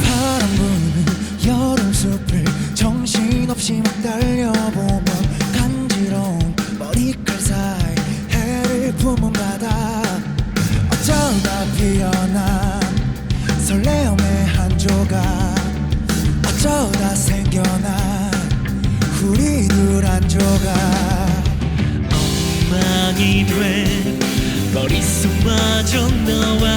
바람 부는 여름 숲을 정신없이 막 달려보면 간지러운 머리칼 사이 해를 품은 바다. 어쩌다 피어난 한 조각 엉망이 된 머릿속마저 너와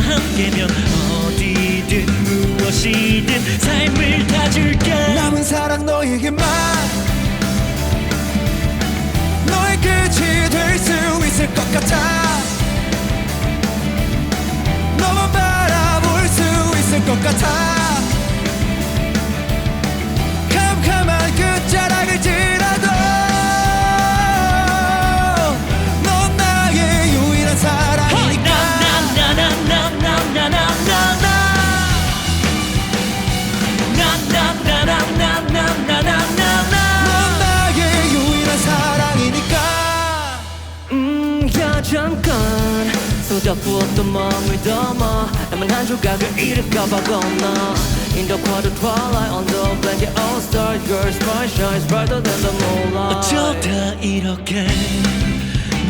쏟아부었던 마음을 담아 나만 한 조각을 잃을까봐 겁나 In the quiet twilight on the blanket all stars Your smile shines brighter than the moonlight 어쩌다 이렇게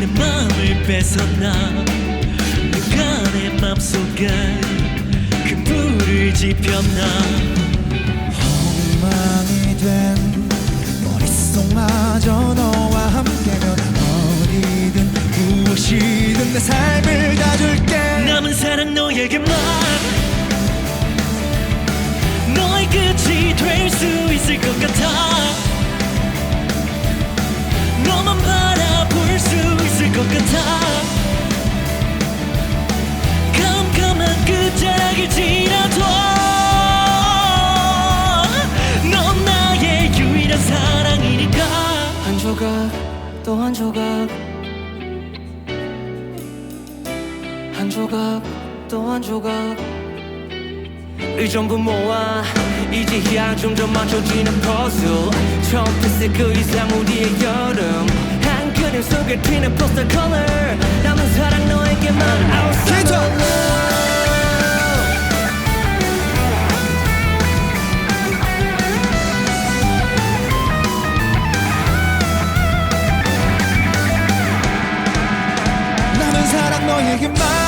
내 마음을 뺏었나 누가 내 맘속에 그 불을 지폈나 엉망이 된 머릿속마저 무엇이든 내 삶을 다 줄게. 남은 사랑 너에게만 너의 끝이 될 수 있을 것 같아. 너만 바라볼 수 있을 것 같아. 깜깜한 끝자락을 지나도 넌 나의 유일한 사랑이니까. 한 조각 또 한 조각 한 조각 또 한 조각. 이 전부 모아 이제야 점점 맞춰지는 퍼즐 처음 패스 그 이상 우리의 여름. 한 그림 속에 튀는 포스터 컬러. 남은 사랑 너에게만 Our summer love 사랑 너에게만